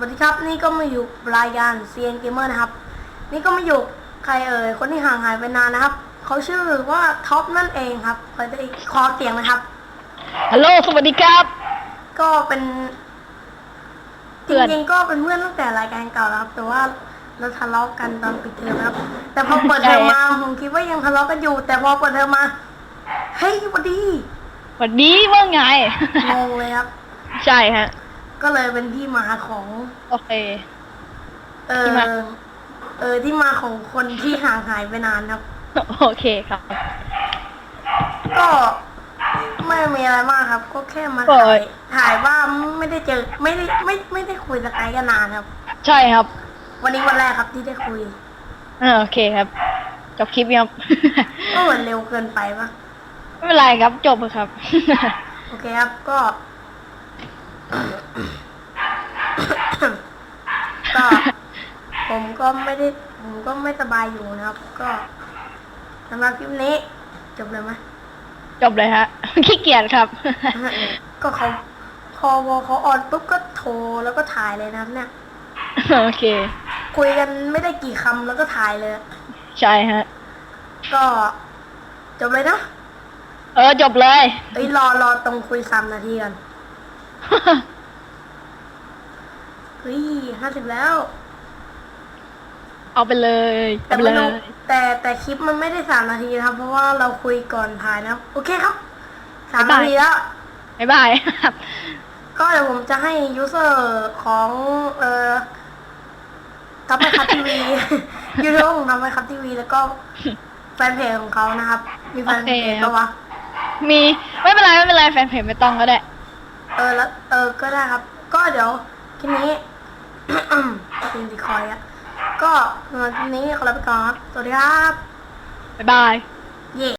วัสดีครับนี่ก็มาอยู่รายการ CN Gamer นะครับ นี่ก็มาอยู่ใครเอ่ยคนที่ห่างหายไปนานนะครับเขาชื่อว่าท็อปนั่นเองครับขอจะขอเสียงนะครับฮัลโหลสวัสดีครับ ก็เป็นเพื่จอนริงๆก็เป็นเพื่อนตั้งแต่รายการเก่าแล้วครับ แต่ว่าเราทะเลาะกันตอนปิดเทอมครับ แต่พอเปิดเทอมมาผมคิดว่ายังทะเลาะกันอยู่ แต่พอเปิดเทอมมาเฮ้ยสวัสดีสวัสดีว่าไงงงเลยครับ ใช่ฮะ ก็เลยเป็นที่มาของ โอเค เอที่อมา เออที่มาของคนที่ห่างหายไปนานครับ โอเคครับ ก็ไม่มีอะไรมากครับ ก็แค่มาโอ้ถ่ายยถ่ายว่าไม่ได้เจอไม่ได้ไม่ไม่ได้คุยสกายกันนานครับ ใช่ครับวันนี้วันแรกครับที่ได้คุย อ่าโอเคครับ จบคลิปยังครับ ก็เหมือนเร็วเกินไปปะไม่เป็นไรครับ จบเลยครับ โอเคครับ ก็ ก็ผมก็ไม่ได้ผมก็ไม่สบายอยู่นะครับ ก็สำหรับคลิปนี้ จบเลยไหมจบเลยฮะ ขี้เกียจครับ ก็เขาพอพอเขาออนปุ๊บก็โทรแล้วก็ถ่ายเลยนะครับเนี่ย โอเค คุยกันไม่ได้กี่คำแล้วก็ถ่ายเลย ใช่ฮะ ก็จบเลยเนอะเออ จบเลย เอ้ยรอรอตรงคุยสามนาทีกัน เฮ้ยห้าสิบแล้ว เอาไปเลยแต่เอาไปไม่เลรู้ย แต่แต่คลิปมันไม่ได้สามนาทีนะครับ เพราะว่าเราคุยก่อนถ่ายนะครับ โอเคครับสามบ๊ายนาบายทีแล้ว บ๊ายบายครับ ก็เดี๋ยวผมจะให้ยูเซอร์ของเอ่อทับไปคับทีวี ยูทูบของทับไปคับทีวี แล้วก็แฟนเพจของเขานะครับ มีแฟนเพจโอเคครับ ปะวะ มีไม่เป็นไรไม่เป็นไรแฟนเพจไม่ต้องก็ได้ เออแล้วเออก็ได้ครับ ก็เดี๋ยวคลิปนี้จริงสิคอยอะก็สำหรับคลิปนี้ขอลาไปก่อนครับ สวัสดีครับ บ๊ายบาย เย่